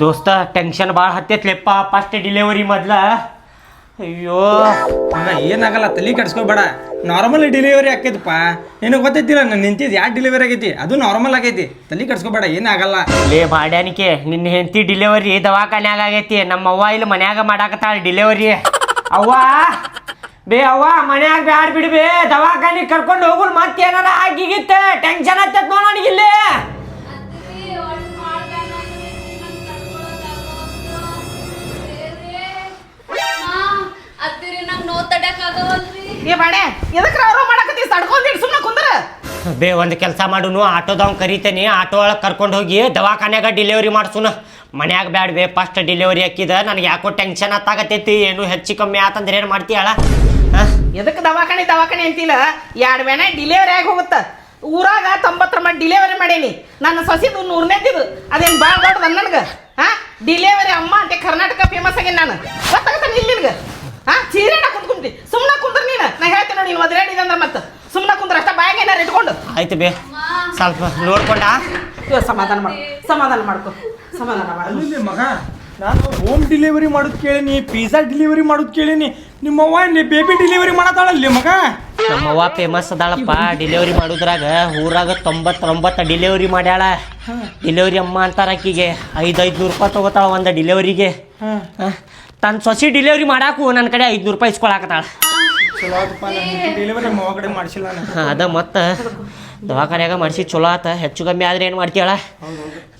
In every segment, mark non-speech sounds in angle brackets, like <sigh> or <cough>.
ದೋಸ್ತ ಟೆನ್ಷನ್ ಭಾಳ ಹತ್ತೈತ್ಲೆಪ್ಪ first delivery ಮೊದ್ಲ. ಅಯ್ಯೋ. ಅಣ್ಣ ಏನಾಗಲ್ಲ ತಲೆ ಕೆಡ್ಸ್ಕೊಬೇಡ. ನಾರ್ಮಲ್ ಡೆಲಿವರಿ ಆಕೈತಪ್ಪ ನಿನಗೆ ಗೊತ್ತೈತಿಲ್ಲ ನಾನು ನಿಂತಿದ್ದು ಯಾಕೆ ಡೆಲಿವರಿ ಆಗೈತಿ? ಅದು ನಾರ್ಮಲ್ ಆಗೈತಿ. ತಲೆ ಕೆಡ್ಸ್ಕೊಬೇಡ ಏನಾಗಲ್ಲ. ಲೇ ಮಾಡ್ಯಾನಿಕೆ ನಿನ್ನ ಹೆಂಡತಿ ಡಿಲಿವರಿ ದವಾಖಾನ್ಯಾಗ ಆಗೈತಿ. ನಮ್ಮ ಅವ್ವ ಇಲ್ಲಿ ಮನ್ಯಾಗ ಮಾಡಾಕತ್ತಾಳ ಡಿಲಿವರಿ ಅವ್ವ ಬೇ ಅವ್ವ ಮನ್ಯಾಗ ಬ್ಯಾಡ್ ಬಿಡ್ಬೇ ದವಾಖಾನಿಗೆ ಕರ್ಕೊಂಡು ಹೋಗುಲ್ ಏನಾರ ಆಗಿಗಿತ್ತ? ಟೆನ್ಷನ್ ಆಗ್ತೈತೆ ನೋಡೋಣ ನನಗಿಲ್ಲಿ. ಅತ್ತಿರಿ ನಂಗೆ ನೋವು ತಡ್ಯಾಕಾಗವಲ್ರಿ. ಏ ಬಾಡೆ ಎದಕ್ಕೆ ಅವ್ರು ಮಾಡಕತ್ತಿ? ಸುಮ್ಮನೆ ಕುಂದ್ರ. ಬೇ ಒಂದು ಕೆಲಸ ಮಾಡುನು ಆಟೋದವ್ ಕರಿತೇನೆ. ಆಟೋ ಒಳಗೆ ಕರ್ಕೊಂಡು ಹೋಗಿ ದವಾಖಾನ್ಯಾಗ ಡೆಲಿವರಿ ಮಾಡ್ಸುನ. ಮನ್ಯಾಗ ಬ್ಯಾಡ ಬೇ ಫಸ್ಟ್ ಡೆಲಿವರಿ ಹಾಕಿದ ನನಗೆ ಯಾಕೋ ಟೆನ್ಷನ್ ಆತಾಗತೈತಿ ಏನು ಹೆಚ್ಚು ಕಮ್ಮಿ ಆತಂದ್ರೆ ಏನು ಮಾಡ್ತೀಯಳ? ಹಾಂ? ಎದಕ್ಕೆ ದವಾಖಾನೆ ದವಾಖಾನೆ ಅಂತಿಲ್ಲ ಎರಡು ವೇಣೆ ಡಿಲಿವರಿ ಆಗಿ ಹೋಗುತ್ತ. ಊರಾಗ ತೊಂಬತ್ತರ ಮಾಡಿ ಡಿಲಿವರಿ ಮಾಡೇನಿ. ನನ್ನ ಸೊಸಿದು ನೂರನೇದಿದು ಅದೇನು ಭಾಳ ದೊಡ್ಡದ ನನಗೆ? ಹಾ? ಡಿಲಿವರಿ ಅಮ್ಮ ಅಂತ ಕರ್ನಾಟಕ ಫೇಮಸ್ ಆಗಿ ನಾನು. ಗೊತ್ತಾಗತ್ತ ಇಲ್ಲಿ ನಿನಗೆ? ಹಾ? ಸೀರೆನ ಕುಂತ್ಕೊಂತಿ ಸುಮ್ಮನೆ ಕುಂದ್ರ ನೀನು. ನಾ ಹೇಳ್ತೀನಿ ನೋಡಿ ನೀನು ಒದ್ರಾಡಿದೆ ಅಂದ್ರೆ ಮತ್ತೆ. ಸುಮ್ಮನೆ ಕುಂದ್ರ ಅಷ್ಟ ಬಾಯಾಗ ಏನಾರು ಇಟ್ಕೊಂಡು. ಆಯ್ತು ಬೇ. ಸ್ವಲ್ಪ ನೋಡ್ಕೊಂಡ. ಇವ ಸಮಾಧಾನ ಮಾಡ್ಕೊ ಸಮಾಧಾನ ಮಾಡ್ಕೊ. ಸಮಾಧಾನ ಅಲ್ಲಿ ಮಗ ನಾನು ಹೋಮ್ ಡೆಲಿವರಿ ಮಾಡೋದು ಕೇಳೀನಿ ಪಿಜ್ಜಾ ಡೆಲಿವರಿ ಮಾಡೋದು ಕೇಳೀನಿ. ನಿಮ್ಮವ್ವ ಇಲ್ಲಿ ಬೇಬಿ ಡೆಲಿವರಿ ಮಾಡತ್ತಾಳಲ್ಲಿ ಮಗ? ನಮ್ಮವ್ವ ಫೇಮಸ್ ಅದಾಳಪ್ಪ. ಡೆಲಿವರಿ ಮಾಡುದ್ರಾಗ ಊರಾಗ ತೊಂಬತ್ತೊಂಬತ್ತು ಡೆಲಿವರಿ ಮಾಡ್ಯಾಳ. ಡೆಲಿವರಿ ಅಮ್ಮ ಅಂತಾರ ಆಕಿಗೆ. ಐದು ಐದುನೂರು ರೂಪಾಯಿ ತಗೋತಾಳ ಒಂದು ಡಿಲಿವರಿಗೆ ತನ್ನ ಸೊಸಿ ಡಿಲಿವರಿ ಮಾಡಾಕು ನನ್ನ ಕಡೆ ಐದುನೂರು ರೂಪಾಯಿ ಇಸ್ಕೊಳಕತ್ತಾಳ. ಚಲೋ ಆತಪ್ಪ ಡೆಲಿವರಿ ನಮ್ಮ ಕಡೆ ಮಾಡಿಸಿಲ್ಲ ನಾನು. ಅದ ಮತ್ತೆ ದವಾಖಾನ್ಯಾಗ ಮಾಡಿಸಿ ಚಲೋ ಆತ ಹೆಚ್ಚು ಕಮ್ಮಿ ಆದ್ರೆ ಏನು ಮಾಡ್ತೀಯಳ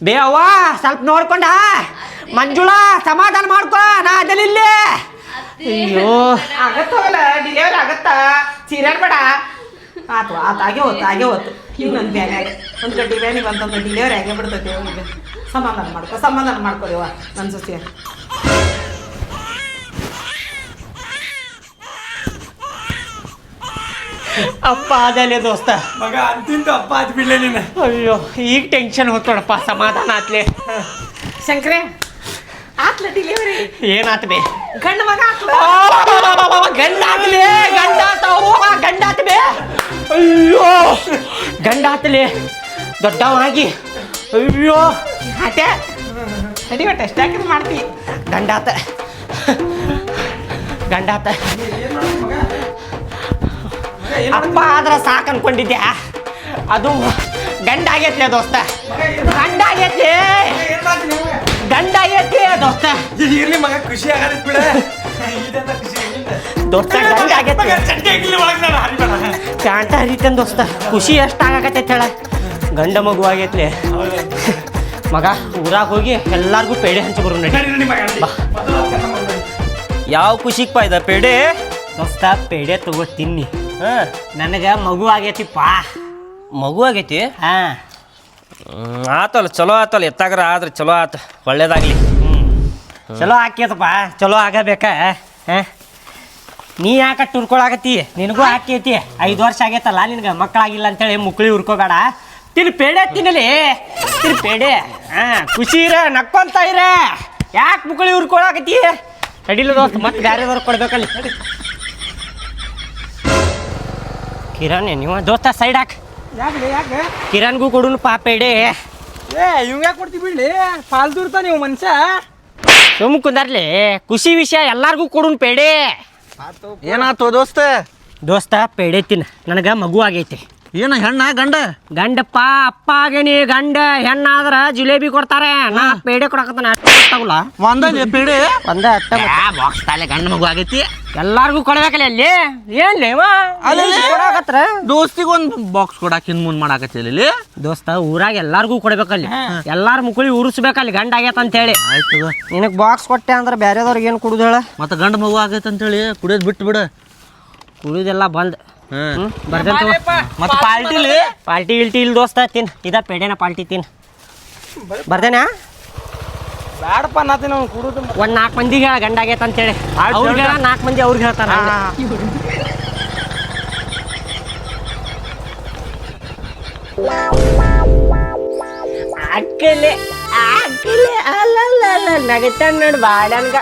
ಬೇ ಅವ್ವ ಸ್ವಲ್ಪ ನೋಡ್ಕೊಂಡ ಮಂಜುಳಾ ಸಮಾಧಾನ ಮಾಡ್ಕೊ ನಾ ಅದಲ್ಲಿಲ್ಲೇ ಅಯ್ಯೋ. ಆಗತ್ತವಲ್ಲ ಡಿಲಿವರಿ ಆಗತ್ತ. ಬೇಡ. ಆತು ಆತು ಆಗೇ ಹೋತು ಆಗೇ ಹೋತು. ಈಗ ನನ್ನ ಬ್ಯಾನ್ಯಾಗ ಒಂದು ಗಡ್ಡಿ ಬ್ಯಾನಿ ಬಂತಂದ್ರೆ ಡಿಲಿವರಿ ಆಗೇ ಬಿಡ್ತೈತೆ ಸಮಾಧಾನ ಮಾಡ್ಕೊ ಸಮಾಧಾನ ಮಾಡ್ಕೊರಿವ ನನ್ನ ಸೊಸೆ ಅಪ್ಪ ಅದಲ್ಲೇ ದೋಸ್ತ. ಮಗ ಅಂತಿಂತ ಅಪ್ಪ ಆತ್ ಬಿಡ್ಲೆ ನೀನು. ಅಯ್ಯೋ ಈಗ ಟೆನ್ಷನ್ ಹೋಗ್ತೋಣಪ್ಪ ಸಮಾಧಾನ ಆತ್ಲೆ. ಶಂಕ್ರೆ ಆತ್ಲ ಡೆಲಿವರಿ ಏನಾತ್ ಬೇ ಗಂಡ ಮಗ ಆತ್ಲ. ಗಂಡ ಆತ್ಲೆ ಗಂಡ ಆತವು ಗಂಡ ಆತ್ ಬೇ ಅಯ್ಯೋ ಗಂಡ ಆತ್ಲೆ ದೊಡ್ಡವಾಗಿ ಅಯ್ಯೋ. ಆಟೆ ಅಡಿ ಒಟ್ಟು ಎಷ್ಟು ಹಾಕಿದ್ ಮಾಡ್ತಿ. ಗಂಡಾತ ಗಂಡ ಆತ. ಅಪ್ಪ ಆದ್ರೆ ಸಾಕು ಅನ್ಕೊಂಡಿದ್ಯಾ? ಅದು ಗಂಡ ಆಗೈತ್ಲೆ ದೋಸ್ತ. ಗಂಡ ಆಗೈತಿ ಗಂಡ ಆಗೈತಿ ದೋಸ್ತ. ಇರ್ಲಿ ಮಗ ಖುಷಿ ಆಗದ ಬಿಡ. ಇದೆಂತ ಖುಷಿ ಏನಿಲ್ಲ. ದೋಸ್ತ ಗಂಡ ಆಗೈತಿ ಖುಷಿ ಎಷ್ಟು ಆಗಾಕತ್ತೈತೆ ಹೇಳ. ಗಂಡ ಮಗು ಆಗೈತ್ಲೆ. ಮಗ ಊರಾಗ ಹೋಗಿ ಎಲ್ಲಾರ್ಗೂ ಪೇಡೆ ಹಂಚಿ ಬರೋ. ಯಾವ ಖುಷಿಗೆ ಪಾಯ್ದ ಪೇಡೆ? ದೋಸ್ತ ಪೇಡೆ ತಗೋ ತಿನ್ನಿ. ನನಗೆ ಮಗು ಆಗೈತಿಪ್ಪ. ಮಗು ಆಗೈತಿ? ಹಾ. ಆತಲ್ಲ ಚಲೋ ಆತಲ್ಲ ಎತ್ತಾಗ್ರ ಆದ್ರೆ ಚಲೋ ಆತ ಒಳ್ಳೇದಾಗ್ಲಿ. ಚಲೋ ಆಕೇತಪ್ಪ ಚಲೋ ಆಗಬೇಕ ಹಾ? ನೀ ಯಾಕೆ ಟುರ್ಕೊಳಾಗತ್ತಿ ನಿನಗೂ ಆಕೈತಿ ಐದು ವರ್ಷ ಆಗೈತಲ್ಲ ನಿನಗೆ ಮಕ್ಕಳಾಗಿಲ್ಲ ಅಂತೇಳಿ ಮುಕ್ಳಿ ಹುರ್ಕೋಬೇಡ. ತಿನ್ ಪೇಡೆ ತಿನ್ನಲಿ ತಿನ್ ಪೇಡೆ ಹಾ? ಖುಷಿ ಇರ ನಕ್ಕೊಂತ ಇರ. ಯಾಕೆ ಮುಕ್ಳಿ ಹುರ್ಕೊಳಾಕತ್ತಿ? ಅಡಿಲ್ಲ ದೋಸ್ತ ಮತ್ತೆ ಬೇರೆ ಕೊಡ್ಬೇಕಲ್ಲಿ. ಕಿರಣ್ ನೀವು ದೋಸ್ತ ಸೈಡ್ ಹಾಕ್. ಯಾಕ್ಲೆ ಯಾಕೆ? ಕಿರಣ್ಗೂ ಕೊಡುನು ಏ ಇವ್ ಯಾಕೆ ಕೊಡ್ತೀವಿ ಬಿಡ್ಲಿ? ಫಾಲ್ತು ಇರ್ತಾನ ನೀವು ಮನುಷ್ಯ. ಸುಮ್ ಕುಂದರ್ಲಿ. ಖುಷಿ ವಿಷಯ ಎಲ್ಲಾರ್ಗೂ ಕೊಡುನ್ ಪೇಡೆ. ಏನಾತು ದೋಸ್ತ? ದೋಸ್ತ ಪೇಡೆ ತಿನ್ನ ನನಗೆ ಮಗು ಆಗೈತಿ. ಏನ ಹೆಣ್ಣ ಗಂಡ? ಗಂಡಪ್ಪ ಅಪ್ಪ ಆಗೇನಿ ಗಂಡ ಹೆಣ್ಣಾದ್ರ ಜಿಲೇಬಿ ಕೊಡ್ತಾರೆ. ನಾ ಪೇಡೆ ಕೊಡಕತ್ತಾನ ಅಷ್ಟು ಗೊತ್ತಾಗಲ್ಲ ಒಂದೇ ಪೀಡೆ? ಒಂದ ಅಟ್ಟ ಬಾಕ್ಸ್ ತಾಲೆ ಗಂಡ ಮಗು ಆಗೈತಿ. ಎಲ್ಲಾರ್ಗೂ ಕೊಡ್ಬೇಕಲ್ಲ ಅಲ್ಲಿ ಏನ್ ಅಲ್ಲಲ್ಲಿ? ಕೊಡಕತ್ರ ದೋಸ್ತಿಗೆ ಒಂದ್ ಬಾಕ್ಸ್ ಕೊಡಾಕ ಹಿಂದ್ ಮುಂದ್ ಮಾಡಾಕತ್ತಿಲ್ಲ ಇಲ್ಲಿ? ದೋಸ್ತ ಊರಾಗ ಎಲ್ಲಾರ್ಗೂ ಕೊಡ್ಬೇಕಲ್ಲಿ. ಎಲ್ಲಾರ ಮುಕುಳಿ ಉರಿಸ್ಬೇಕಲ್ಲಿ ಗಂಡ ಆಗೈತ ಅಂತ ಹೇಳಿ ಆಯ್ತು ನಿನಗ್ ಬಾಕ್ಸ್ ಕೊಟ್ಟೆ ಅಂದ್ರೆ ಬೇರೆದವ್ರಿಗೆ ಏನು ಕುಡುದ ಹೇಳ? ಮತ್ತ ಗಂಡ ಮಗು ಆಗೈತೆ ಅಂತೇಳಿ ಕುಡಿಯೋದ್ ಬಿಟ್ಟು ಬಿಡ. ಕುಡಿಯೋದೆಲ್ಲ ಬಂದ್. ಹ್ಮ್. ಬರ್ದೇನ್ ಮತ್ತ ಪಾರ್ಟಿಲಿ ಪಾಲ್ಟಿ ಗಿಲ್ಟಿ ಇಲ್ಲ ದೋಸ್ತ ತಿನ್. ಇದ ಪೇಡೆನ ಪಾಲ್ಟಿ ತಿನ್. ಬರ್ದೇನಾ ಬ್ಯಾಡಪ್ಪ ನಾತೀನಿ ಅವ್ನು ಕುಡುದು ಒಂದ್ ನಾಲ್ಕು ಮಂದಿಗೆ ಹೇಳ ಗಂಡ ಆಗೈತೆ ಅಂತೇಳಿ ಅವ್ರಿಗೆ ಹೇಳ ನಾಲ್ಕು ಮಂದಿ ಅವ್ರಿಗೆ ಹೇಳ್ತಾರ ಅಕ್ಕಲೆ ಅಕ್ಕಲೆ ಅಲ್ಲಲ್ಲ ನಗತ ನೋಡ್ ಬಾಡನ್ಗ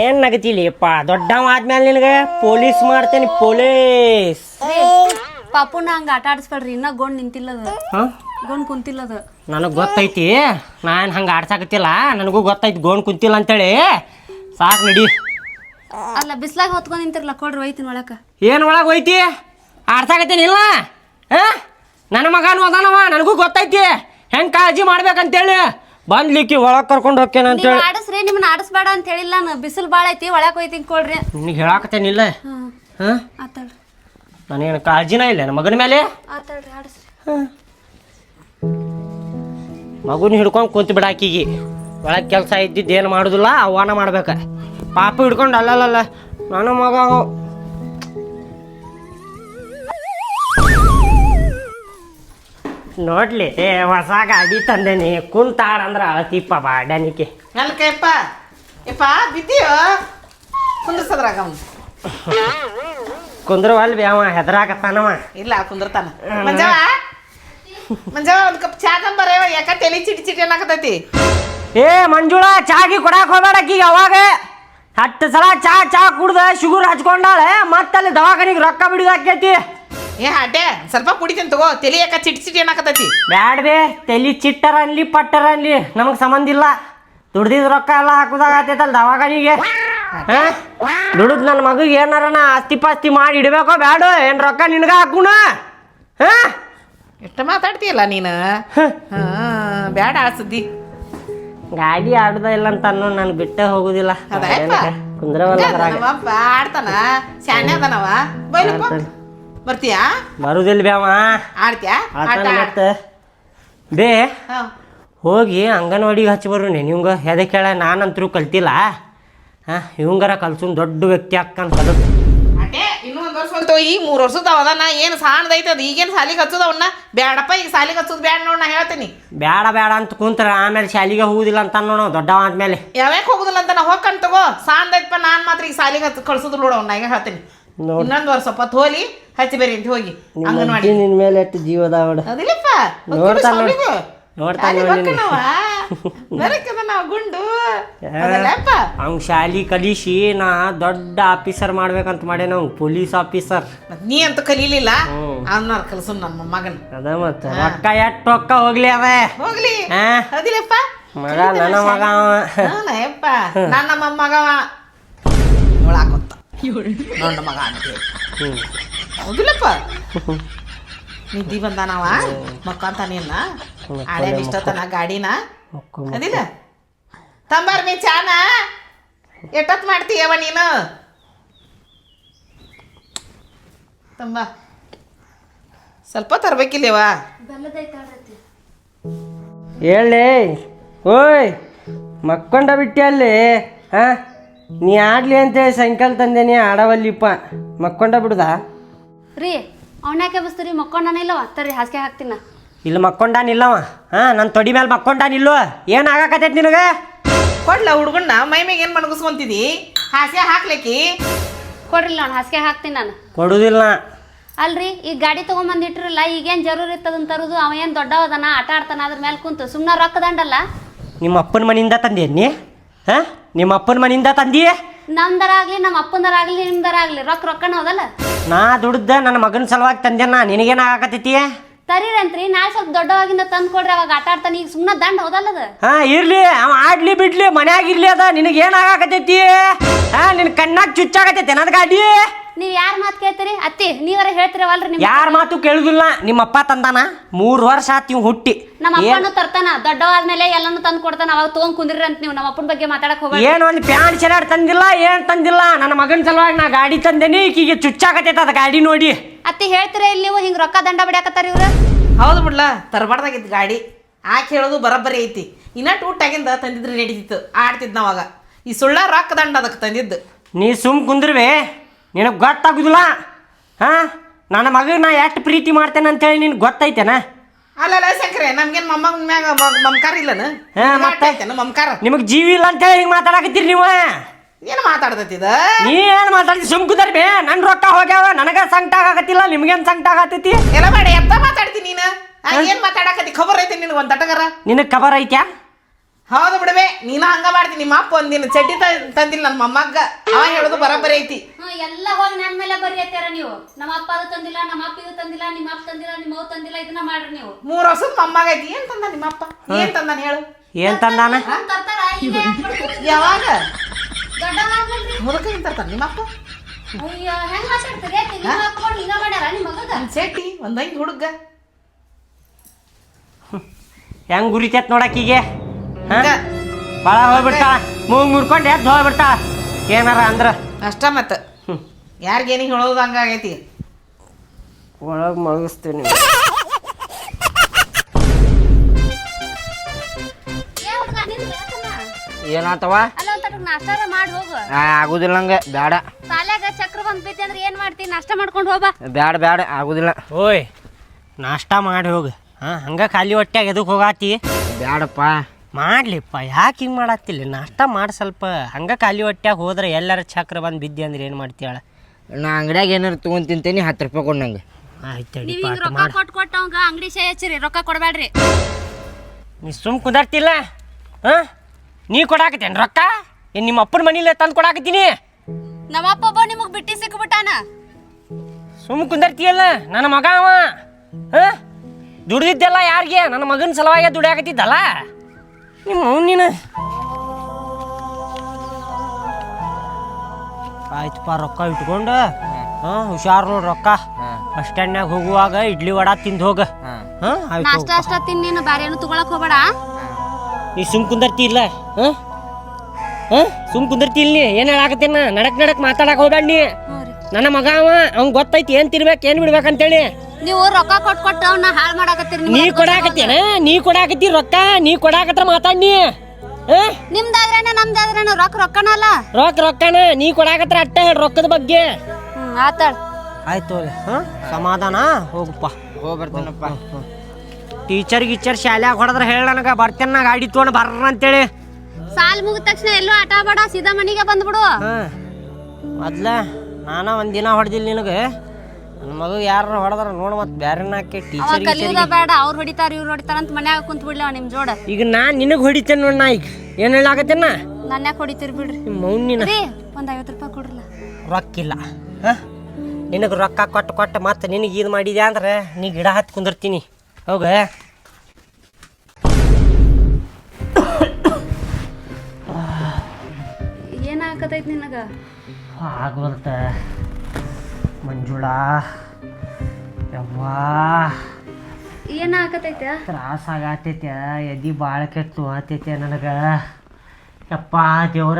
ಏನ್ ನಗತಿಲಿಪ್ಪ ದೊಡ್ಡವ ಆದ್ಮೇಲೆ ನಿನಗೆ ಪೊಲೀಸ್ ಮಾಡ್ತೇನೆ ಪೊಲೀಸ್. ಪಾಪುನ ಹಂಗ ಆಟ ಆಡಿಸ್ಬೇಡ್ರಿ ಇನ್ನ ಗೊಂಡ್ ನಿಂತಿಲ್ಲದ. ಗೊಂಡ್ ಕುಂತಿಲ್ಲದ. ನನಗೆ ಗೊತ್ತೈತಿ ನಾನು ಹಂಗೆ ಆಡ್ಸಾಕತ್ತಿಲ್ಲ ನನಗೂ ಗೊತ್ತೈತಿ ಗೋಣ್ ಕುಂತಿಲ್ಲ ಅಂತೇಳಿ. ಸಾಕು ನಡಿ. ಅಲ್ಲ ಬಿಸ್ಲಾಗ ಹೊತ್ಕೊಂಡ್ ನಿಂತಿರ್ಲ ಕೊಡ್ರಿ ಒಯ್ತೀನಿ ಒಳಕ. ಏನು ಒಳಗೆ ಹೋಯ್ತಿ? ಆಡ್ಸಾಕತ್ತೀನಿ ಇಲ್ಲ? ಹಾಂ ನನ್ನ ಮಗನೂ ಅದಾನವ ನನಗೂ ಗೊತ್ತೈತಿ ಹೆಂಗೆ ಕಾಳಜಿ ಮಾಡ್ಬೇಕಂತೇಳಿ. ಬಂದ್ಲಿಕ್ಕಿ ಒಳಗೆ ಕರ್ಕೊಂಡು ಹೋಗ್ತೇನೆ ಅಂತ ಹೇಳಿ. ಆಡಸ್ರಿ ನಿಮ್ನ ಆಡಸ್ಬೇಡ ಅಂತ ಹೇಳಿಲ್ಲ ನಾನು ಬಿಸಿಲು ಭಾಳ ಐತಿ ಒಳಕ್ ಹೋಯ್ತೀನಿ ಕೊಡ್ರಿ ನಿನಗೆ ಹೇಳಾಕತ್ತೇನಿಲ್ಲ ಹ್ಮ್ ಹಾಂ. ಆತಾಳ್ರಿ ನನಗೇನು ಕಾಳಜಿನ ಇಲ್ಲ ನನ್ನ ಮಗನ ಮೇಲೆ ಆತಾಳ್ರಿ ಆಡಸ್ರಿ. ಮಗುನ ಹಿಡ್ಕೊಂಡು ಕುಂತು ಬಿಡಾಕಿಗಿ ಒಳಗೆ ಕೆಲಸ ಇದ್ದಿದ್ದು ಏನು ಮಾಡೋದಿಲ್ಲ ಆಹ್ವಾನ ಮಾಡ್ಬೇಕು. ಪಾಪ ಹಿಡ್ಕೊಂಡು ಅಲ್ಲಲ್ಲ ನನ್ನ ಮಗ ನೋಡ್ಲಿ. ಏ ಹೊಸ ಗಾಡಿ ತಂದೇನಿ. ಕುಂತಾಡಂದ್ರ ಅಳತಿಪ್ಪ ಬಾಡನಿಕೆ ಅಲ್ಕಪ್ಪ ಯಪ್ಪ ಬಿದ್ದೀಯೋ? ಕುಂದ್ರಸದ್ರಾಗ ಅವ್ನು. ಕುಂದ್ರವಲ್ ಬಿ ಅವ. ಹೆದರಾಕತ್ತಾನವ ಇಲ್ಲ ಕುಂದ್ರತಾನ. ಮಂಜವ ಮಂಜವ ಒಂದ್ ಕಪ್ ಚಾ ತಂಬರೇವ ಯಾಕ ತಲೆ ಚಿಟಿ ಚಿಟಿ ಅನ್ನಕತೈತಿ ಏ ಮಂಜುಳ ಚಾಗಿ ಕೊಡಾಕ್ ಹೋಗ್ಬೇಡ ಆಕಿಗೆ ಅವಾಗ ಹತ್ತು ಸಲ ಚಾ ಚಾ ಕುಡ್ದ ಶುಗರ್ ಹಚ್ಕೊಂಡಾಳೆ. ಮತ್ತಲ್ಲಿ ದವಾಖಾನಿಗೆ ರೊಕ್ಕ ಬಿಡಿದಾಕೈತಿ. ಏ ಅಡ್ಡೆ ಸ್ವಲ್ಪ ಕುಡಿತೀನಿ ತಗೋ. ತಲೆ ಯಾಕ ಚಿಟ್ ಚಿಟಿ ಅನ್ನಕತೈತಿ ಬ್ಯಾಡ ಬೇ ತಲಿ ಚಿಟ್ಟರ ಅನ್ಲಿ ಪಟ್ಟರ ಅನ್ಲಿ ನಮಗ್ ಸಂಬಂಧ ಇಲ್ಲ. ದುಡ್ದಿದ್ ರೊಕ್ಕ ಎಲ್ಲ ಹಾಕುದಾಗತ್ತೈತಲ್ಲ ದವಾಖಾನಿಗೆ ದುಡಿದ್ ನನ್ನ ಮಗುಗೆ ಏನಾರ ನಾ ಆಸ್ತಿ ಪಾಸ್ತಿ ಮಾಡಿ ಇಡಬೇಕೋ ಬ್ಯಾಡ? ಏನ್ ರೊಕ್ಕ ನಿನಗ ಹಾಕುಣ? ಹಾ? ಎಷ್ಟು ಮಾತಾಡ್ತೀಯಲ್ಲ ನೀನು? ಬ್ಯಾಡ ಆ ಸುದ್ದಿ. ಗಾಡಿ ಆಡುದ ಇಲ್ಲ ಅಂತ ಅನ್ನೋ ನಾನು ಬಿಟ್ಟೆ ಹೋಗುದಿಲ್ಲ. ಅದಪ್ಪ ಕುಂದ್ರವಲ್ಲ ನಮ್ಮಪ್ಪ ಆಡ್ತಾನ. ಶಾನೆ ಅದನವ. ಬೈಲಪ್ಪ ಬರ್ತೀಯಾ? ಬರುದಿಲ್ಲ ಬ್ಯಾವ. ಆಡ್ತೀಯಾ? ಆಟ ಬೇ ಹೋಗಿ ಅಂಗನವಾಡಿಗೆ ಹಚ್ಚಿ ಬರ್ರಿ ನಿಮ್ಗ ಎದೆ ಕೇಳ ನಾನಂತರೂ ಕಲ್ತಿಲ್ಲ. ಹಾಂ ಇವಂಗಾರ ಕಲ್ಸುನ್ ದೊಡ್ಡ ವ್ಯಕ್ತಿ ಅಕ್ಕನ್ ಕಲ್ ಅಟೇ ಇನ್ನೂ ಒಂದ್ ವರ್ಷ ಹೋಗ್ತಾವ ಈಗ ಮೂರು ವರ್ಷದ ನಾ ಏನು ಸಾಣದೈತೆ ಅದು. ಈಗೇನು ಸಾಲಿಗೆ ಹಚ್ಚದ ಅವನ್ನ ಬ್ಯಾಡಪ್ಪ ಈಗ ಸಾಲಿಗೆ ಹಚ್ಚೋದು ಬೇಡ ನೋಡ್ ನಾ ಹೇಳ್ತೀನಿ. ಬೇಡ ಬೇಡ ಅಂತ ಕುಂತರ. ಆಮೇಲೆ ಶಾಲಿಗೆ ಹೋಗುದಿಲ್ಲ ಅಂತ ನೋಡೋ ದೊಡ್ಡವ ಆದ್ಮೇಲೆ. ಯಾವ್ಯಾಕೆ ಹೋಗುದಿಲ್ಲ ಅಂತ ನಾ ಹೋಗ್ಕಂತ ತಗೋ. ಸಾಂದೈತಪ್ಪ ನಾನು ಮಾತ್ರ ಈಗ ಸಾಲಿಗೆ ಹಚ್ಚ ಕಳ್ಸೋದು ನೋಡೋ ಈಗ ಹೇಳ್ತೀನಿ. ನೋಡ್. ಇನ್ನೊಂದ್ ವರ್ಷ ಪತ್ ಹೋಲಿ ಹಚ್ಚಿ ಬೇರೆ ಅಂತ ಹೋಗಿ? ಅಂಗನವಾಡಿ. ನಿನ್ನ ಮೇಲೆ ಎಷ್ಟು ಜೀವದ ಅವಡ ಅದಿಲ್ಲಪ್ಪ ನೋಡ್ತಾ ನೋಡಿ. ನೋಡ್ತಾನ್ ನೋಡಿ ನಾವು ಗುಂಡು. ಅವ್ನ ಅವ್ನ್ ಶಾಲಿ ಕಲಿಸಿ ನಾ ದೊಡ್ಡ ಆಫೀಸರ್ ಮಾಡ್ಬೇಕಂತ ಮಾಡ್ಯಾನ ಅವ್ನು ಪೊಲೀಸ್ ಆಫೀಸರ್. ನೀ ಅಂತ ಕಲೀಲಿಲ್ಲ? ಹ್ಮ್. ಕಲಸು ನಮ್ಮ ಮಗನ ಅದ ಮತ್ತ ರೊಕ್ಕ ಎಷ್ಟು ರೊಕ್ಕ ಹೋಗ್ಲಿ ಅವ ಹೋಗ್ಲಿ. ಅದಿಲ್ಲಪ್ಪ ಮಗ ನನ್ನ ಮಗ ಅವ. ನನ್ನ ಅವ ನೋಡಾಕೊತ್ತ ನೋಡ ಮಗ ಅಂತೇಳಿ ಹ್ಮ್. ಹೌದಿಲ್ಲಪ್ಪ. ನಿದ್ದಿ ಬಂದಾನವ ಮಕ್ಕಂತಾನೇನ ಆಳೆ ಇಷ್ಟತನ ಗಾಡಿನ? ಅದಿಲ್ಲ ತಂಬಾರ್ ಮೀ ಚಾನ? ಎಟ್ಟತ್ ಮಾಡ್ತೀಯವ ನೀನು? ತಂಬಾ. ಸ್ವಲ್ಪ ತರ್ಬೇಕಿಲ್ಲವ? ಹೇಳಿ. ಓಯ್ ಮಕ್ಕೊಂಡ ಬಿಟ್ಟಿ ಅಲ್ಲಿ ಹಾ? ನೀ ಆಡ್ಲಿ ಅಂತೇಳಿ ಸಾಯಂಕಾಲ ತಂದೇನಿ ಆಡವಲ್ಲಿಪ್ಪ. ಮಕ್ಕೊಂಡ ಬಿಡುದ? ರೀ ಅವನ್ಯಾಕೆ ಬಸ್ತೀರಿ ಮಕ್ಕೊಂಡನ ಇಲ್ಲವ? ತರ್ರಿ ಹಾಸಿಗೆ ಹಾಕ್ತೀನ ಇಲ್ಲಿ ಮಕ್ಕೊಂಡಾನಿಲ್ಲವ ಹಾ ನನ್ನ ತೊಡಿ ಮೇಲೆ ಮಕ್ಕೊಂಡಾನಿಲ್ವ ಏನು ಆಗಾಕತೈತಿ ನಿನಗೆ? ಕೊಡ್ಲ ಹುಡುಗಣ್ಣ ಮೈ ಮೇಗ ಏನ್ ಮಣಗಿಸ್ಕೊಂತಿದಿ? ಹಾಸಿಗೆ ಹಾಕ್ಲಿಕ್ಕಿ ಕೊಡ್ರಿಲ್ಲ ಅವ್ನು ಹಾಸಿಗೆ ಹಾಕ್ತೀನಿ ನಾನು. ಕೊಡುದಿಲ್ಲ ಅಲ್ರಿ ಈಗ ಗಾಡಿ ತೊಗೊಂಬಂದಿಟ್ರಲ್ಲ ಈಗೇನು ಜರೂರ್ ಇರ್ತದ ತರೋದು ಅವ ಏನು ದೊಡ್ಡವದನ ಆಟ ಆಡ್ತಾನ ಅದ್ರ ಮೇಲೆ ಕುಂತು ಸುಮ್ಮನೆ ರೊಕ್ಕ ದಂಡಲ್ಲ ನಿಮ್ಮ ಅಪ್ಪನ ಮನೆಯಿಂದ ತಂದೇನಿ ಹಾ? ನಿಮ್ಮ ಅಪ್ಪನ ಮನಿಂದ ತಂದಿ ನಮ್ದರ ಆಗ್ಲಿ ನಮ್ಮ ಅಪ್ಪಂದರ ಆಗ್ಲಿ ನಿಮ್ದರ ಆಗ್ಲಿ ರೊಕ್ಕ ರೊಕ್ಕನ ಹೋದಲ್ಲ? ನಾ ದುಡ್ದ ನನ್ನ ಮಗನ ಸಲುವಾಗಿ ತಂದೆನ ನಿನಗೇನ ಆಗಾಕತೈತಿ ತರೀರಂತ್ರಿ ನಾಳೆ ಸ್ವಲ್ಪ ದೊಡ್ಡವಾಗಿಂದ ತಂದು ಕೊಡ್ರಿ ಅವಾಗ ಆಟ ಆಡ್ತಾನೆ. ಈಗ ಸುಮ್ಮನೆ ದಂಡ ಹೋದಲ್ಲದ? ಹಾ ಇರ್ಲಿ ಅವ ಆಡ್ಲಿ ಬಿಡ್ಲಿ ಮನ್ಯಾಗ ಇರ್ಲಿ ಅದ. ನಿನಗೇನ ಆಗಾಕತೈತಿ ಹಾ ನಿನ್ ಕಣ್ಣಾಗ ಚುಚ್ಚಾಗತೈತಿ ನನ್ನ ಗಾಡಿ ನೀವು ಯಾರ ಮಾತು ಕೇಳ್ತೀರಿ? ಅತ್ತಿ ನೀವರ ಹೇಳ್ತಿರವಲ್ರಿ ನಿಮ್ಮ ಯಾರ ಮಾತು ಕೇಳುದಿಲ್ಲ? ನಿಮ್ಮ ಅಪ್ಪ ತಂದಾನ? ಮೂರು ವರ್ಷ ಆತ್ ಇವ್ ಹುಟ್ಟಿ. ನಮ್ಮ ಅಪ್ಪನ ತರ್ತಾನ ದೊಡ್ಡವಾದ್ಮೇಲೆ ಎಲ್ಲಾನು ತಂದು ಕೊಡ್ತಾನ ಅವಾಗ ತೊಗೊಂಡ್ ಕುಂದ್ರಿ ಅಂತ ನೀವು ನಮ್ಮ ಅಪ್ಪನ ಬಗ್ಗೆ ಮಾತಾಡಕ್ ಹೋಗ್ಬೇಡಿ ಏನ್ ಒಂದ್ ಪ್ಯಾಂಟ್ ಶರ್ಟ್ ತಂದಿಲ್ಲ ಏನ್ ತಂದಿಲ್ಲ? ನನ್ನ ಮಗನ ಸಲುವಾಗಿ ನಾ ಗಾಡಿ ತಂದೇನಿ ಈಕಿಗೆ ಚುಚ್ಚಾಕತೈತ ಅದ ಗಾಡಿ ನೋಡಿ. ಅತ್ತಿ ಹೇಳ್ತೀರ ಇಲ್ಲಿ ನೀವು? ಹಿಂಗ್ ರೊಕ್ಕ ದಂಡ ಬಿಡಾಕತ್ತಾರ ಇವ್ರ? ಹೌದು ಬಿಡ್ಲ ತರಬಾರ್ದಾಗಿತ್ತು ಗಾಡಿ. ಆಕೆ ಹೇಳೋದು ಬರೋಬ್ಬರಿ ಐತಿ. ಇನ್ನ ಟೂಟಾಗಿಂದ ತಂದಿದ್ರೆ ನಡೀತಿತ್ತು ಆಡ್ತಿದ್ ನಾವಾಗ ಈ ಸುಳ್ಳ ರೊಕ್ಕ ದಂಡ ಅದಕ್ಕೆ ತಂದಿದ್ದು. ನೀ ಸುಮ್ ಕುಂದ್ರವೆ ನಿನಗೆ ಗೊತ್ತಾಗುದಿಲ್ಲ? ಹಾಂ? ನನ್ನ ಮಗ ನಾ ಎಷ್ಟು ಪ್ರೀತಿ ಮಾಡ್ತೇನೆ ಅಂತೇಳಿ ನಿನ್ಗೆ ಗೊತ್ತೈತೇನ? ಅಲ್ಲಲ್ಲ ಸಕ್ರೆ ನಮ್ಗೇನು ಮೊಮ್ಮಗನ ಮ್ಯಾಗ ಮಮಕಾರ ಇಲ್ಲನ? ಹಾ, ಮತ್ತೆ? ಮಮಕಾರ. ನಿಮಗೆ ಜೀವ ಇಲ್ಲ ಅಂತೇಳಿ ಹಿಂಗೆ ಮಾತಾಡಕತ್ತೀರಿ ನೀವು? ಏನು ಮಾತಾಡ್ತೈತಿ ಇದ? ನೀ ಏನು ಮಾತಾಡ್ತಿ ಸುಮ್ ಬೇ ನನ್ನ ರೊಕ್ಕ ಹೋಗ್ಯಾವ ನನಗೆ ಸಂಕಟ ಆಗತ್ತಿಲ್ಲ ನಿಮ್ಗೇನು ಸಂಕಟ ಆಗತ್ತೈತಿ? ಎಲ್ಲ ಮಾಡಿ ಎಂತ ಮಾತಾಡ್ತಿ ನೀನು? ಏನು ಏನ್ ಮಾತಾಡಕತ್ತಿ? ಖಬರ್ ಐತಿ ನಿನಗೆ ಒಂದು ತಟಗರ? ನಿನಗೆ ಖಬರ್ ಐತ್ಯಾ? ಹೌದು ಬಿಡವೆ ನೀನ ಹಂಗ ಮಾಡ್ತೀನಿ ನಿಮ್ಮ ಅಪ್ಪ ಒಂದಿನ ಚಡ್ಡಿ ತ- ತಂದಿಲ್ಲ ನಮ್ಮ ಮೊಮ್ಮಗ್ಗ ಅವ ಹೇಳೋದು ಬರಬರಿ ಐತಿ. ಹ್ಮ್ ಎಲ್ಲ ಹೋಗಿ ನನ್ನ ಮೇಲೆ ಬರಿಯತ್ತೀರ ನೀವು. ನಮ್ಮ ಅಪ್ಪ ಅದು ತಂದಿಲ್ಲ ನಮ್ಮ ಅಪ್ಪ ಇದು ತಂದಿಲ್ಲ ನಿಮ್ಮ ಅಪ್ಪ ತಂದಿಲ್ಲ ನಿಮ್ಮ ಅವ್ವ ತಂದಿಲ್ಲ ಇದನ್ನ ಮಾಡ್ರಿ ನೀವು. ಮೂರ್ ವರ್ಷದ ಮೊಮ್ಮಗ ಐತಿ. ಏನ್ ತಂದ ನಿಮ್ಮ ಅಪ್ಪ? ಏನ್ ತಂದಾನ ಹೇಳು? ಏನ್ ತಂದಾನ? ಹಂಗ್ ತರ್ತಾರ ಈಗ ಯಾಕ್ ಮಾಡ್ತೀರಿ? ಯಾವಾಗ? ದೊಡ್ಡವ್ರಾದ್ಮೇಲ್ರಿ? ಮುದಕ ಏನ್ ತರ್ತಾನ ನಿಮ್ಮ ಅಪ್ಪ? ಅಯ್ಯೋ ಹೆಂಗ್ ಮಾತಾಡ್ತೀರಿ? ಯಾಕೆ ನಿಮ್ಮ ಅಪ್ಪಗಳು ಹಿಂಗ ಮಾಡ್ಯಾರ ನಿಮ್ಮ ಮಗಗ? ಒಂದ್ ಚಡ್ಡಿ ಒಂದ್ ಐದು ಹುಡುಗ. ಹೆಂಗ್ ಗುರಿತೈತ್ ನೋಡಕ್ಕೀಗೆ. ಭಾಳ ಹೋಗ್ಬಿಡ್ತಾಳ ಮೂಗ್ ಮುರ್ಕೊಂಡು ಎದ್ದು ಹೋಗ್ಬಿಡ್ತಾಳ ಏನಾರ ಅಂದ್ರ? ಅಷ್ಟ ಮತ್ತ ಯಾರಿಗೇನಿ ಹೇಳೋದು ಹಂಗಾಗೈತಿ ಒಳಗೆ ಮಗಿಸ್ತೀನಿ? ಏನಾತವ? ತಟಕ್ ಮಾಡಿ ಹೋಗು. ಆಗುದಿಲ್ಲ ಹಂಗ ಬ್ಯಾಡ. ಸಾಲ್ಯಾಗ ಚಕ್ರ ಬಂದ್ ಬಿದ್ದಿ ಅಂದ್ರೆ ಏನ್ ಮಾಡ್ತಿ? ನಾಷ್ಟ ಮಾಡ್ಕೊಂಡು ಹೋಗ ಬ್ಯಾಡ ಬ್ಯಾಡ. ಆಗುದಿಲ್ಲ. ಓಯ್ ನಾಷ್ಟಾ ಮಾಡಿ ಹೋಗು. ಹಾಂ ಹಂಗೆ ಖಾಲಿ ಹೊಟ್ಯಾಗ ಎದಕ್ಕೆ ಹೋಗಾತಿ? ಬ್ಯಾಡಪ್ಪ. ಮಾಡ್ಲಿಪ್ಪ ಯಾಕೆ ಹಿಂಗೆ ಮಾಡತ್ತಿಲ್ಲ ನಾಷ್ಟ ಮಾಡಿ ಸ್ವಲ್ಪ ಹಂಗೆ ಖಾಲಿ ಹೊಟ್ಯಾಗ ಹೋದ್ರೆ ಎಲ್ಲರ ಚಕ್ರ ಬಂದು ಬಿದ್ದಿ ಅಂದ್ರೆ ಏನು ಮಾಡ್ತೀಯಾಳ ನಾ ಅಂಗಡ್ಯಾಗ ಏನಾರು ತೊಗೊಂಡ್ ತಿಂತೇನಿ ಹತ್ತು ರೂಪಾಯಿ ಕೊಡು ನಂಗೆ. ಆಯ್ತು ನೀವ್ ರೊಕ್ಕ ಮಾಡು. ಕೊಟ್ಟ ಅವಂಗ ಅಂಗಡಿ ಶೇ ಹಚ್ಚಿರಿ ರೊಕ್ಕ ಕೊಡಬೇಡ್ರಿ ನೀ ಸುಮ್ ಕುದಾಡ್ತಿಲ್ಲ? ಹಾಂ? ನೀ ಕೊಡಾಕತ್ತೇನು ರೊಕ್ಕ? ಏನು ನಿಮ್ಮ ಅಪ್ಪನ ಮನೇಲಿ ತಂದು ಕೊಡಾಕತ್ತೀನಿ? ನಮ್ಮ ಅಪ್ಪ ಒಬ್ಬ ನಿಮಗ್ ಬಿಟ್ಟಿ ಸಿಕ್ಬಿಟ್ಟಾನ? ಸುಮ್ ಕುಂದರ್ತಿಯಲ್ಲ ನನ್ನ ಮಗ ಅವ. ಹಾಂ? ದುಡ್ದಿದ್ದೆಲ್ಲ ಯಾರಿಗೆ? ನನ್ನ ಮಗನ ಸಲುವಾಗಿ ದುಡಿಯಾಕತ್ತಿದ್ದಲ್ಲ? ನಿಮ್ಮ ಅವನಿನ ನೀನು? ಆಯ್ತಪ್ಪ ರೊಕ್ಕ ಇಟ್ಕೊಂಡು ಹಾ ಹುಷಾರು ನೋಡಿ ರೊಕ್ಕ. ಬಸ್ ಸ್ಟ್ಯಾಂಡ್ನಾಗ ಹೋಗುವಾಗ ಇಡ್ಲಿ ವಡಾ ತಿಂದು ಹೋಗ. ಹಾಂ. ಆಯ್ತು ನಾಷ್ಟ ಅಷ್ಟ ತಿನ್ ನೀನು ಬ್ಯಾರೆ ಏನು ತಗೊಳಕ್ ಹೋಗ್ಬೇಡ. ನೀ ಸುಮ್ ಕುಂದರ್ತಿ ಇಲ್ಲ? ಹಾ? ಹಾ? ಸುಮ್ ಕುಂದರ್ತಿ ಇಲ್ಲ ನೀ ಏನು ಹೇಳಾಕತ್ತೀನ? ನಡಕ್ ನಡಕ್ ಮಾತಾಡಕ್ ಹೋಗ್ಬೇಡ ನೀ. ನನ್ನ ಮಗ ಅವ ಅವ್ನ್ ಗೊತ್ತೈತಿ ಏನ್ ತಿರ್ಬೇಕು ಏನ್ ಬಿಡ್ಬೇಕಂತೇಳಿ ನೀವು ರೊಕ್ಕ ಕೊಟ್ ಕೊಟ್ಟು ಅವ್ನ ಹಾಳು ಮಾಡಾಕತ್ತೀರಿ ನೀ ಕೊಡಾಕತ್ತೇನ ನೀ ಕೊಡಾಕತ್ತಿ ರೊಕ್ಕ ನೀ ಕೊಡಾಕತ್ರ ಮಾತಾಡ್ನಿ. ನೀ ನಿಮ್ದಾದ್ರೇನ ನಮ್ದಾದ್ರೇನ ರೊಕ್ಕ ಅಲ್ಲ ರೊಕ್ಕ ರೊಕ್ಕನ ನೀ ಕೊಡಾಕತ್ರ ಅಟ್ಟ ಹೇಳಿ ರೊಕ್ಕದ ಬಗ್ಗೆ. ಆತಾಳ ಆಯ್ತು ಹಾ? ಸಮಾಧಾನ ಹೋಗಪ್ಪ ಹೋಗಿ ಬರ್ತೀನಪ್ಪ. ಟೀಚರ್ ಗೀಚರ್ ಶಾಲ್ಯಾಗ ಹೊಡೆದ್ರೆ ಹೇಳ ನನಗ ಬರ್ತೇನೆ ನಾ ಗಾಡಿ ತೊಗೊಂಡು ಬರ್ರ ಅಂತೇಳಿ. ಸಾಲ್ ಮುಗಿದ ತಕ್ಷಣ ಎಲ್ಲೂ ಆಟ ಬೇಡ ಸೀದಾ ಮನೆಗೆ ಬಂದ್ಬಿಡು. ಹಾ. ಮೊದ್ಲ ನಾನ ದಿನ ಹೊಡೆದಿಲ್ಲ ನಿನಗೆ. ನನ್ನ ಮಗು ಯಾರ ಹೊಡೆದ್ರ ನೋಡು ಮತ್ತೆ ಬ್ಯಾರೆ ನಾಕೆ ಅವ ಟೀಚರ್ ಕಲಿಯುದ ಬೇಡ ಅವ್ರು ಹೊಡಿತಾರ ಇವ್ರು ಹೊಡಿತಾರ ಅಂತ ಮನ್ಯಾಗ ಕುಂತ್ ಬಿಡ್ಲವ ನಿಮ್ ಜೋಡ. ಈಗ ನಾ ನಿನಗೆ ಹೊಡಿತೇನೆ ನೋಡಿ ನಾ ಈಗ. ಏನು ಹೇಳಾಕತ್ತೇನ ನನ್ನ ಯಾಕೆ ಹೊಡಿತೀರಿ ಬಿಡ್ರಿ? ನಿಮ್ಮ ಮೌನಿನ ರೀ ಒಂದ್ ಐವತ್ತು ರೂಪಾಯಿ ಕೊಡ್ರಲ್ಲ. ರೊಕ್ಕಿಲ್ಲ. ಹಾಂ? ನಿನಗೆ ರೊಕ್ಕ ಕೊಟ್ಟು ಕೊಟ್ಟು ಮತ್ತೆ ನಿನಗೆ ಇದು ಮಾಡಿದ್ಯಾ ಅಂದ್ರೆ ನೀ ಗಿಡ ಹತ್ತಿ ಕುಂದಿರ್ತೀನಿ. ಹೋಗ. ಏನಾಗತೈತಿ ನಿನಗ? ಆಗವಲ್ತ ಮಂಜುಳಾ ಯವ್ವಾ. ಆಗತೈತೆ? ತ್ರಾಸ ಆಗತೈತೆ ಎದಿ ಭಾಳ ಕೆಟ್ಟು ಆತೈತೆ ನನಗೆ. ಯಪ್ಪ ದೇವ್ರ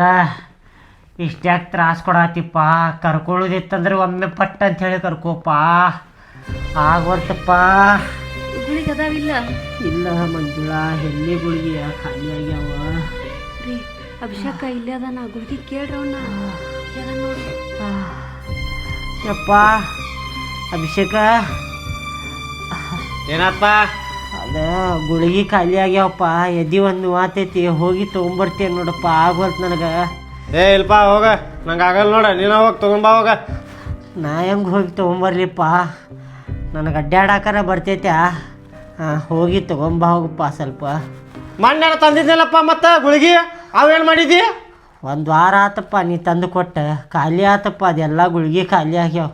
ಇಷ್ಟ್ಯಾಕೆ ತ್ರಾಸ ಕೊಡಾತಿಪ್ಪ. ಕರ್ಕೊಳ್ಳೋದಿತ್ತಂದ್ರೆ ಒಮ್ಮೆ ಪಟ್ಟ ಅಂತ ಹೇಳಿ ಕರ್ಕೋಪ್ಪ ಆಗವಲ್ತಪ್ಪ ಗುಳಿಗೆ ಅದಾವಿಲ್ಲ ಇಲ್ಲ? ಮಂಜುಳಾ ಎಲ್ಲಿ ಗುಳಿಗೆ? ಖಾಲಿ ಆಗ್ಯಾವ. ಅಭಿಷೇಕ ಇಲ್ಲೇ ಅದಾನ ಗುಳಿಗೆ ಕೇಳ್ರಿ ಅವನ್ನ ನೋಡಿ ಯಪ್ಪ ಅಭಿಷೇಕ. ಏನಪ್ಪ? ಅದ ಗುಳಿಗೆ ಖಾಲಿ ಆಗ್ಯಾವಪ್ಪ ಎದಿ ಒಂದು ಆತೈತಿ ಹೋಗಿ ತೊಗೊಂಬರ್ತೇನೆ ನೋಡಪ್ಪ ಆಗ್ಬಾರ್ದು ನನಗೆ. ಏ ಇಲ್ಪ ಹೋಗ. ನಂಗೆ ಆಗಲ್ಲ ನೋಡ ನೀನು ಹೋಗಿ ತಗೊಂಬಾ ಹೋಗ. ನಾ ಹೆಂಗೆ ಹೋಗಿ ತೊಗೊಂಬರ್ಲಿಪ್ಪ? ನನಗೆ ಅಡ್ಡಾಡಾಕರ ಬರ್ತೈತೆ ಹಾಂ ಹೋಗಿ ತೊಗೊಂಬ ಹೋಗಪ್ಪ ಸ್ವಲ್ಪ. ಮಣ್ಣೆಲ್ಲ ತಂದಿದ್ದೆಲ್ಲಪ್ಪ ಮತ್ತೆ ಗುಳಿಗೆ? ಅವೇನು ಮಾಡಿದಿ? ಒಂದು ವಾರ ಆತಪ್ಪ ನೀ ತಂದು ಕೊಟ್ಟ. ಖಾಲಿ ಆತಪ್ಪ ಅದೆಲ್ಲ ಗುಳಿಗೆ ಖಾಲಿ ಆಗ್ಯಾವ.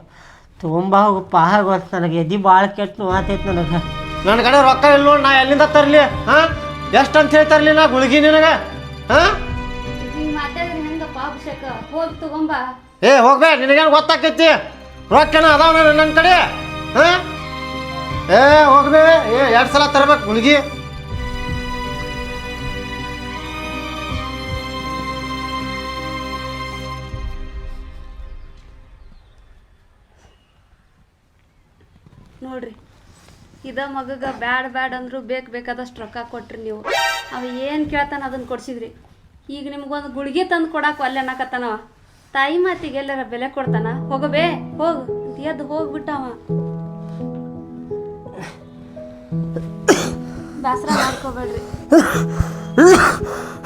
ತೊಗೊಂಬ ಹೋಗಪ್ಪ ಆಗೋತ್ ನನಗೆ ಎದಿ ಭಾಳ ಕೆಟ್ಟು ಆತೈತಿ ನನಗೆ. ನನ್ನ ಕಡೆ ರೊಕ್ಕ ಇಲ್ಲ ನೋಡಿ ನಾ ಎಲ್ಲಿಂದ ತರಲಿ? ಹಾಂ? ಎಷ್ಟು ಅಂತ ಹೇಳ್ತಾರಲಿ ತರಲಿ ನಾ ಗುಳ್ಗಿ ನಿನಗೆ? ಹಾಂ? ಹಿಂಗ್ ಮಾತಾಡಿದ್ರೆ ಹೆಂಗಪ್ಪ ಅಭಿಷೇಕ? ಹೋಗಿ ತಗೊಂಬ. ಏ ಹೋಗ್ಬೇ ನಿನಗೇನು ಗೊತ್ತಾಕೈತಿ? ರೊಕ್ಕನ ಅದಾವ ನನ್ನ ನನ್ನ ಕಡೆ. ಹಾಂ? ಏ ಹೋಗ್ಬೇ ಏ ಎರಡು ಸಲ ತರ್ಬೇಕು ಗುಳಿಗೆ. ಇದ ಮಗಗ ಬ್ಯಾಡ್ ಬ್ಯಾಡ್ ಅಂದ್ರು ಬೇಕು ಬೇಕಾದಷ್ಟು ರೊಕ್ಕ ಕೊಟ್ರಿ ನೀವು. ಅವ ಏನು ಕೇಳ್ತಾನ ಅದನ್ನ ಕೊಡ್ಸಿದ್ರಿ. ಈಗ ನಿಮ್ಗೊಂದು ಗುಳಿಗೆ ತಂದು ಕೊಡಾಕ ಅಲ್ಲೇ ಅನ್ನಕತ್ತಾನವ ತಾಯಿ ಮಾತಿಗೆ ಎಲ್ಲರ ಬೆಲೆ ಕೊಡ್ತಾನ? ಹೋಗಬೇ ಹೋಗು. ಎದ್ದು ಹೋಗ್ಬಿಟ್ಟವ ಬೇಸರ <coughs> ಮಾಡ್ಕೋಬೇಡ್ರಿ. <coughs>